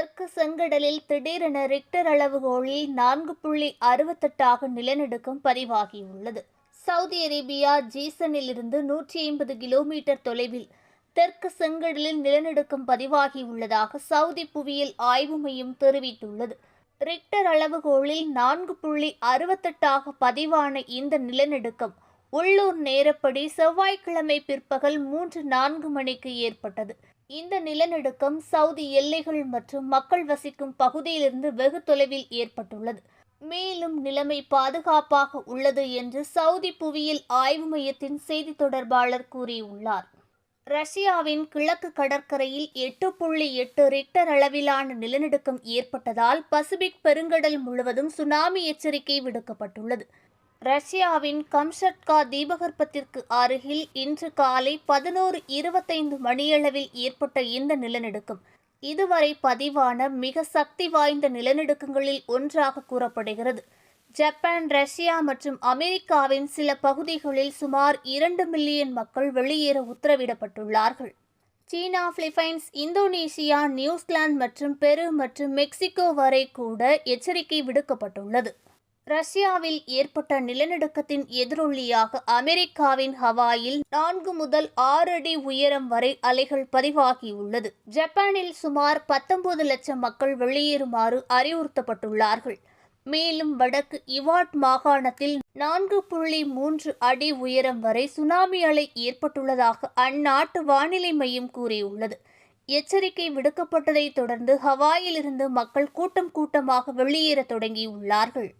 தெற்கு செங்கடலில் திடீரென ரிக்டர் அளவுகோலில் நான்கு புள்ளி அறுபத்தெட்டாக நிலநடுக்கம் பதிவாகியுள்ளது. சவுதி அரேபியா ஜீசனிலிருந்து நூற்றி ஐம்பது கிலோமீட்டர் தொலைவில் தெற்கு செங்கடலில் நிலநடுக்கம் பதிவாகியுள்ளதாக சவுதி புவியியல் ஆய்வு மையம் தெரிவித்துள்ளது. ரிக்டர் அளவுகோலில் நான்கு புள்ளி அறுபத்தெட்டாக பதிவான இந்த நிலநடுக்கம் உள்ளூர் நேரப்படி செவ்வாய்க்கிழமை பிற்பகல் மூன்று நான்கு மணிக்கு ஏற்பட்டது. இந்த நிலநடுக்கம் சவுதி எல்லைகள் மற்றும் மக்கள் வசிக்கும் பகுதியிலிருந்து வெகு தொலைவில் ஏற்பட்டுள்ளது. மேலும் நிலைமை பாதுகாப்பாக உள்ளது என்று சவுதி புவியியல் ஆய்வு மையத்தின் செய்தி தொடர்பாளர் கூறியுள்ளார். ரஷ்யாவின் கிழக்கு கடற்கரையில் எட்டு புள்ளி எட்டு ரிக்டர் அளவிலான நிலநடுக்கம் ஏற்பட்டதால் பசிபிக் பெருங்கடல் முழுவதும் சுனாமி எச்சரிக்கை விடுக்கப்பட்டுள்ளது. ரஷ்யாவின் கம்ஷட்கா தீபகற்பத்திற்கு அருகில் இன்று காலை பதினோரு இருபத்தைந்து மணியளவில் ஏற்பட்ட இந்த நிலநடுக்கம். இதுவரை பதிவான மிக சக்தி வாய்ந்த நிலநடுக்கங்களில் ஒன்றாக கூறப்படுகிறது. ஜப்பான் ரஷ்யா மற்றும் அமெரிக்காவின் சில பகுதிகளில் சுமார் இரண்டு மில்லியன் மக்கள் வெளியேற உத்தரவிடப்பட்டுள்ளார்கள். சீனா பிலிப்பைன்ஸ் இந்தோனேஷியா நியூசிலாந்து மற்றும் பெரு மற்றும் மெக்சிகோ வரை கூட எச்சரிக்கை விடுக்கப்பட்டுள்ளது. ரஷ்யாவில் ஏற்பட்ட நிலநடுக்கத்தின் எதிரொலியாக அமெரிக்காவின் ஹவாயில் நான்கு முதல் ஆறு அடி உயரம் வரை அலைகள் பதிவாகியுள்ளது. ஜப்பானில் சுமார் பத்தொன்பது லட்சம் மக்கள் வெளியேறுமாறு அறிவுறுத்தப்பட்டுள்ளார்கள். மேலும் வடக்கு இவாட் மாகாணத்தில் நான்கு புள்ளி மூன்று அடி உயரம் வரை சுனாமி அலை ஏற்பட்டுள்ளதாக அந்நாட்டு வானிலை மையம் கூறியுள்ளது. எச்சரிக்கை விடுக்கப்பட்டதை தொடர்ந்து ஹவாயிலிருந்து மக்கள் கூட்டம் கூட்டமாக வெளியேற தொடங்கியுள்ளார்கள்.